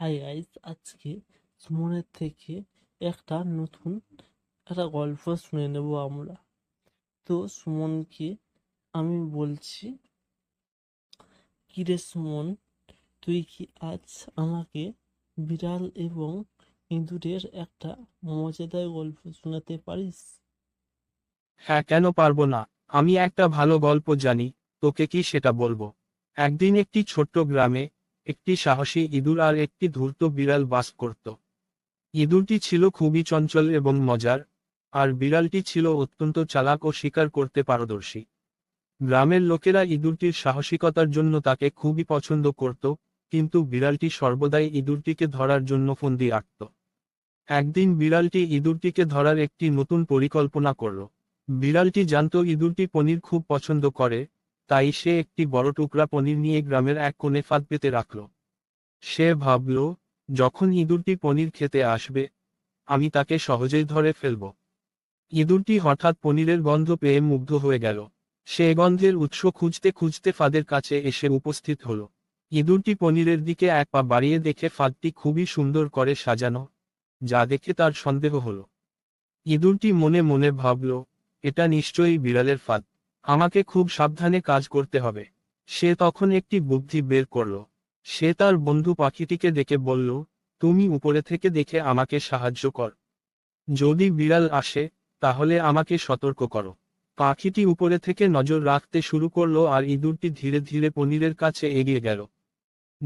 Hi guys আজকে সুমনের থেকে একটা নতুন একটা গল্প শুনে নেব আমরা। তো সুমনকে আমি বলছি, কিরে সুমন, তুই কি আজ আমাকে বিড়াল এবং ইঁদুরের একটা মজাদার গল্প শোনাতে পারিস? হ্যাঁ কেন পারব না? আমি একটা ভালো গল্প জানি, তোকে কি সেটা বলব? একদিন একটি ছোট্ট গ্রামে একটি সাহসী ইঁদুর আর একটি ধূর্ত বিড়াল বাস করত। ইঁদুরটি ছিল খুবই চঞ্চল এবং মজার, আর বিড়ালটি ছিল অত্যন্ত চালাক ও শিকার করতে পারদর্শী। গ্রামের লোকেরা ইঁদুরটির সাহসিকতার জন্য তাকে খুবই পছন্দ করত, কিন্তু বিড়ালটি সর্বদাই ইঁদুরটিকে ধরার জন্য ফন্দি আঁকত একদিন বিড়ালটি ইঁদুরটিকে ধরার একটি নতুন পরিকল্পনা করল। বিড়ালটি জানত ইঁদুরটি পনির খুব পছন্দ করে তাই সে একটি বড় টুকরা পনির নিয়ে গ্রামের এক কোণে ফাঁদ পেতে রাখল। সে ভাবল, যখন ইঁদুরটি পনির খেতে আসবে, আমি তাকে সহজেই ধরে ফেলব। ইঁদুরটি হঠাৎ পনিরের গন্ধ পেয়ে মুগ্ধ হয়ে গেল। সে গন্ধের উৎস খুঁজতে খুঁজতে ফাঁদের কাছে এসে উপস্থিত হল। ইঁদুরটি পনিরের দিকে এক পা বাড়িয়ে দেখে ফাঁদটি খুবই সুন্দর করে সাজানো, যা দেখে তার সন্দেহ হলো। ইঁদুরটি মনে মনে ভাবল, এটা নিশ্চয়ই বিড়ালের ফাঁদ। আমাকে খুব সাবধানে কাজ করতে হবে। সে তখন একটি বুদ্ধি বের করল। সে তার বন্ধু পাখিটিকে ডেকে বলল, তুমি উপরে থেকে দেখে আমাকে সাহায্য কর। যদি বিড়াল আসে, তাহলে আমাকে সতর্ক করো। পাখিটি উপরে থেকে নজর রাখতে শুরু করল আর ইঁদুরটি ধীরে ধীরে পনিরের কাছে এগিয়ে গেল।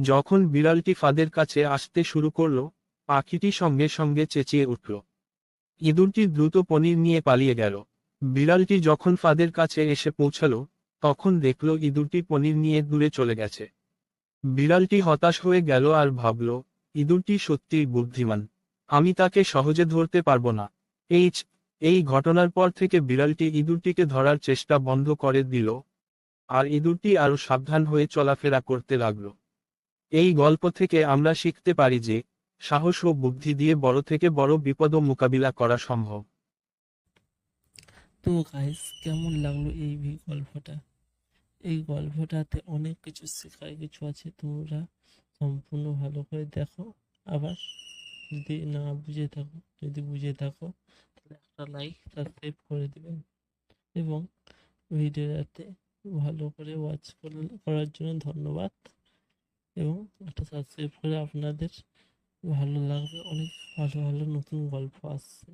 যখন বিড়ালটি ফাঁদের কাছে আসতে শুরু করল, পাখিটি সঙ্গে সঙ্গে চেঁচিয়ে উঠল। ইঁদুরটি দ্রুত পনির নিয়ে পালিয়ে গেল। বিড়ালটি যখন ফাঁদের কাছে এসে পৌঁছালো, তখন দেখল ইঁদুরটি পনির নিয়ে দূরে চলে গেছে। বিড়ালটি হতাশ হয়ে গেল আর ভাবল, ইঁদুরটি সত্যিই বুদ্ধিমান। আমি তাকে সহজে ধরতে পারব না। এই ছ- এই ঘটনার পর থেকে বিড়ালটি ইঁদুরটিকে ধরার চেষ্টা বন্ধ করে দিল আর ইঁদুরটি আরও সাবধান হয়ে চলাফেরা করতে লাগল। এই গল্প থেকে আমরা শিখতে পারি যে, সাহস ও বুদ্ধি দিয়ে বড় থেকে বড় বিপদও মোকাবিলা করা সম্ভব। তো গাইস কেমন লাগল এই গল্পটা? এই গল্পটাতে অনেক কিছু শেখার কিছু আছে তোমরা সম্পূর্ণ ভালো করে দেখো। আবার যদি না বুঝে থাকো, যদি বুঝে থাকো, তাহলে একটা লাইক সাবস্ক্রাইব করে দেবেন এবং ভিডিওটাতে ভালো করে ওয়াচ করার জন্য ধন্যবাদ। এবং একটা সাবস্ক্রাইব করে আপনাদের ভালো লাগবে, অনেক ভালো ভালো নতুন গল্প আসছে।